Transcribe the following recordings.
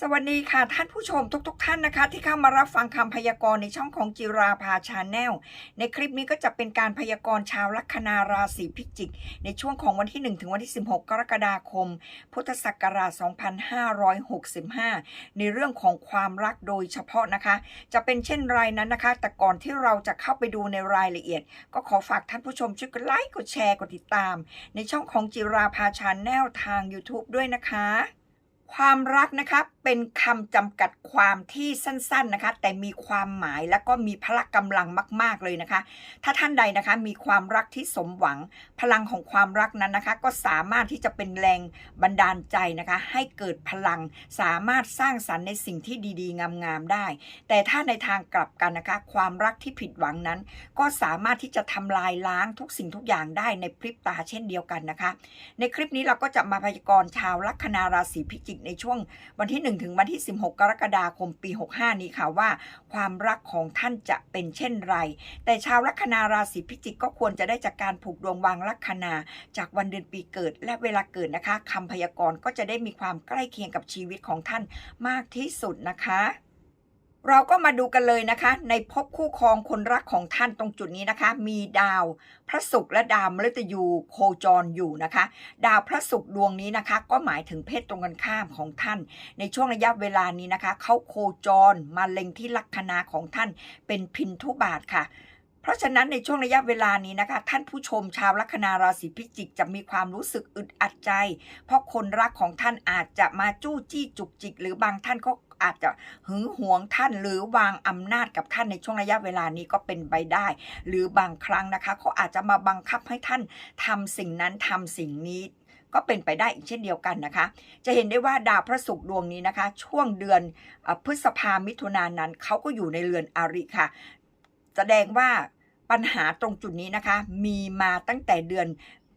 สวัสดีค่ะท่านผู้ชมทุกๆทท่านนะคะ ที่เข้ามารับฟังคำพยากรณ์ในช่องของจิราภาชาแนลในคลิปนี้ก็จะเป็นการพยากรณ์ชาวลัคนาราศีพิจิก ในช่วงของวันที่ 1 ถึงวันที่ 16 กรกฎาคม พุทธศักราช 2565 ในเรื่องของความรักโดยเฉพาะนะคะ จะเป็นเช่นไรนั้นนะคะ แต่ก่อนที่เราจะเข้าไปดูในรายละเอียด ก็ขอฝากท่านผู้ชมช่วยกดไลค์กดแชร์กดติดตาม ในช่องของจิราภาชาแนลทาง YouTube ด้วยนะคะ ความรักนะคะเป็นคำจำกัดความที่สั้นๆนะคะ แต่มีความหมายและก็มีพละกำลังมาก ๆเลยนะคะ ถ้าท่านใดนะคะมีความรักที่สมหวัง พลังของความรักนั้นนะคะ ก็สามารถที่จะเป็นแรงบันดาลใจนะคะ ให้เกิดพลังสามารถสร้างสรรค์ในสิ่งที่ดีๆ งามๆได้ แต่ถ้าในทางกลับกันนะคะ ความรักที่ผิดหวังนั้น ก็สามารถที่จะทำลายล้างทุกสิ่งทุกอย่างได้ในพริบตาเช่นเดียวกันนะคะ ในคลิปนี้เราก็จะมาพยากรณ์ชาวลัคนาราศีพิจิกในช่วงวันที่ 1 ถึงวันที่ 16 กรกฎาคมปี 65 นี้ค่ะว่า ความรักของท่านจะเป็นเช่นไร แต่ชาวลัคนาราศีพิจิกก็ควรจะได้จากการผูกดวงวางลัคนา จากวันเดือนปีเกิดและเวลาเกิดนะคะคำพยากรณ์ก็จะได้มีความใกล้เคียงกับชีวิตของท่านมากที่สุดนะคะ เราก็มาดูกันเลยนะคะ ในภพคู่ครองคนรักของท่านตรงจุดนี้นะคะ มีดาวพระศุกร์และดาวมฤตยูโคจรอยู่นะคะ ดาวพระศุกร์ดวงนี้นะคะ ก็หมายถึงเพศตรงกันข้ามของท่าน ในช่วงระยะเวลานี้นะคะเขาโคจรมาเล็งที่ลัคนาของท่านเป็นพินทุบาทค่ะเพราะฉะนั้นในช่วงระยะเวลานี้นะคะ ท่านผู้ชมชาวลัคนาราศีพิจิกจะมีความรู้สึกอึดอัดใจ เพราะคนรักของท่านอาจจะมาจู้จี้จุกจิก หรือบางท่านก็ อาจจะหึงหวงท่านหรือวางอำนาจกับท่านในช่วงระยะเวลานี้ก็เป็นไปได้ หรือบางครั้งนะคะเขาอาจจะมาบังคับให้ท่านทำสิ่งนั้นทำสิ่งนี้ก็เป็นไปได้อีกเช่นเดียวกันนะคะ จะเห็นได้ว่าดาวพระศุกร์ดวงนี้นะคะ ช่วงเดือนอพฤษภามิถุนานนั้นเขาก็อยู่ในเรือนอาริค่ะ แสดงว่าปัญหาตรงจุดนี้นะคะ มีมาตั้งแต่เดือน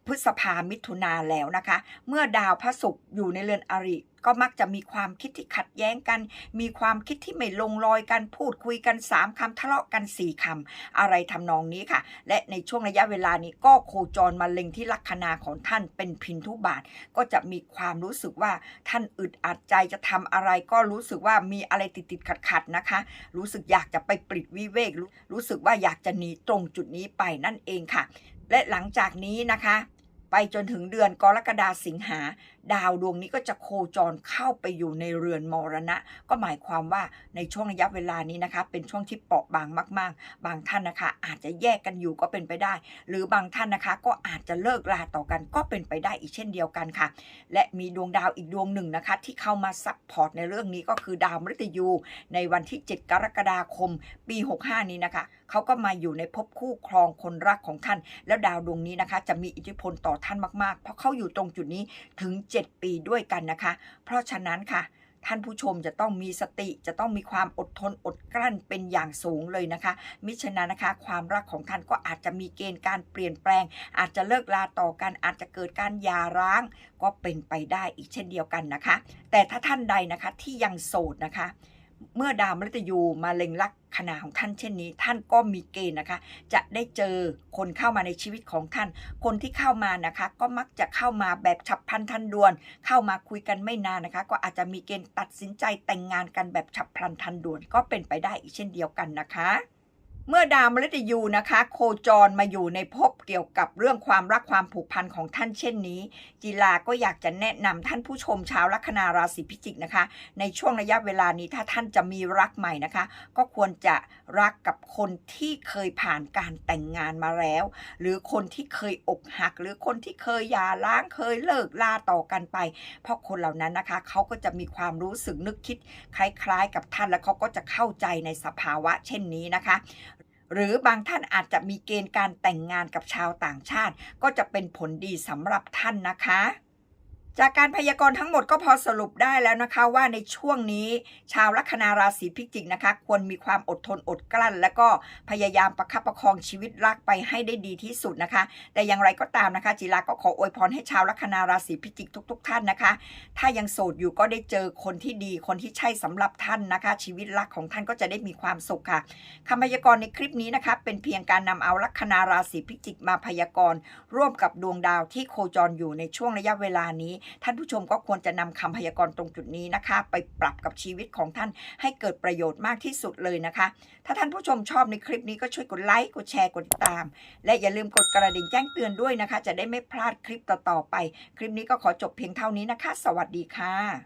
พฤษภามิถุนาแล้วนะคะ เมื่อดาวพระศุกร์อยู่ในเรือนอาริก็มักจะมีความคิดที่ขัดแย้งกัน มีความคิดที่ไม่ลงรอยกันพูดคุยกัน 3คำทะเลาะกัน 4คำอะไรทำนองนี้ค่ะ และในช่วงระยะเวลานี้ก็โคจรมาเล็งที่ลัคนาของท่านเป็นพินทุบาท ก็จะมีความรู้สึกว่าท่านอึดอัดใจจะทำอะไรก็รู้สึกว่ามีอะไรติดติดขัดขัดๆนะคะ รู้สึกอยากจะไปปลิดวิเวกรู้สึกว่าอยากจะหนีตรงจุดนี้ไปนั่นเองค่ะ และหลังจากนี้นะคะ ไปจนถึงเดือนกรกฎาสิงหา ดาวดวงนี้ก็จะโคจรเข้าไปอยู่ในเรือนมรณะ ก็หมายความว่าในช่วงระยะเวลานี้นะคะ เป็นช่วงที่เปราะบางมาก ๆ บางท่านนะคะ อาจจะแยกกันอยู่ก็เป็นไปได้ หรือบางท่านนะคะ ก็อาจจะเลิกลาต่อกันก็เป็นไปได้อีกเช่นเดียวกันค่ะ และมีดวงดาวอีกดวงหนึ่งนะคะ ที่เข้ามาซัพพอร์ตในเรื่องนี้ก็คือดาวมฤตยู ในวันที่ 7 กรกฎาคม ปี 65 นี้นะคะเขาก็มาอยู่ในภพคู่ครองคนรักของท่าน แล้วดาวดวงนี้นะคะ จะมีอิทธิพลต่อท่านมากๆ เพราะเขาอยู่ตรงจุดนี้ถึง7ปีด้วยกันนะคะ เพราะฉะนั้นค่ะ ท่านผู้ชมจะต้องมีสติจะต้องมีความอดทนอดกลั้นเป็นอย่างสูงเลยนะคะ มิฉะนั้นนะคะ ความรักของท่านก็อาจจะมีเกณฑ์การเปลี่ยนแปลง อาจจะเลิกลาต่อกันอาจจะเกิดการหย่าร้าง ก็เป็นไปได้อีกเช่นเดียวกันนะคะ แต่ถ้าท่านใดนะคะที่ยังโสดนะคะ เมื่อดาวมฤตยูมาเล็งลักขนาของท่านเช่นนี้ ท่านก็มีเกณฑ์นะคะ จะได้เจอคนเข้ามาในชีวิตของท่าน คนที่เข้ามานะคะ ก็มักจะเข้ามาแบบฉับพลันทันด่วน เข้ามาคุยกันไม่นานนะคะ ก็อาจจะมีเกณฑ์ตัดสินใจแต่งงานกันแบบฉับพลันทันด่วน ก็เป็นไปได้อีกเช่นเดียวกันนะคะ เมื่อดาวมฤตยูนะคะ โคจรมาอยู่ในภพเกี่ยวกับเรื่องความรักความผูกพันของท่านเช่นนี้ จีลาก็อยากจะแนะนำท่านผู้ชมชาวลัคนาราศีพิจิกนะคะ ในช่วงระยะเวลานี้ถ้าท่านจะมีรักใหม่นะคะ ก็ควรจะรักกับคนที่เคยผ่านการแต่งงานมาแล้ว หรือคนที่เคยอกหัก หรือคนที่เคยหย่าร้างเคยเลิกลาต่อกันไป เพราะคนเหล่านั้นนะคะเขาก็จะมีความรู้สึกนึกคิดคล้าย ๆ กับท่านและเขาก็จะเข้าใจในสภาวะเช่นนี้นะคะ หรือบางท่านอาจจะมีเกณฑ์การแต่งงานกับชาวต่างชาติ ก็จะเป็นผลดีสำหรับท่านนะคะ จากการพยากรณ์ทั้งหมดก็พอสรุปได้แล้วนะคะว่าในช่วงนี้ชาวลัคนาราศีพิจิกนะคะ ควรมีความอดทนอดกลั้น และก็พยายามประคับประคองชีวิตรักไปให้ได้ดีที่สุดนะคะ แต่อย่างไรก็ตามนะคะ จิราก็ขออวยพรให้ชาวลัคนาราศีพิจิกทุกๆท่านนะคะ ถ้ายังโสดอยู่ก็ได้เจอคนที่ดีคนที่ใช่สำหรับท่านนะคะ ชีวิตรักของท่านก็จะได้มีความสุขค่ะคำพยากรณ์ในคลิปนี้นะคะเป็นเพียงการนำเอาลัคนาราศีพิจิกมาพยากรณ์ร่วมกับดวงดาวที่โคจรอยู่ในช่วงระยะเวลานี้ท่านผู้ชมก็ควรจะนำคำพยากรณ์ตรงจุดนี้นะคะ ไปปรับกับชีวิตของท่านให้เกิดประโยชน์มากที่สุดเลยนะคะ ถ้าท่านผู้ชมชอบในคลิปนี้ก็ช่วยกดไลค์กดแชร์กดติดตาม และอย่าลืมกดกระดิ่งแจ้งเตือนด้วยนะคะ จะได้ไม่พลาดคลิปต่อๆไป คลิปนี้ก็ขอจบเพียงเท่านี้นะคะ สวัสดีค่ะ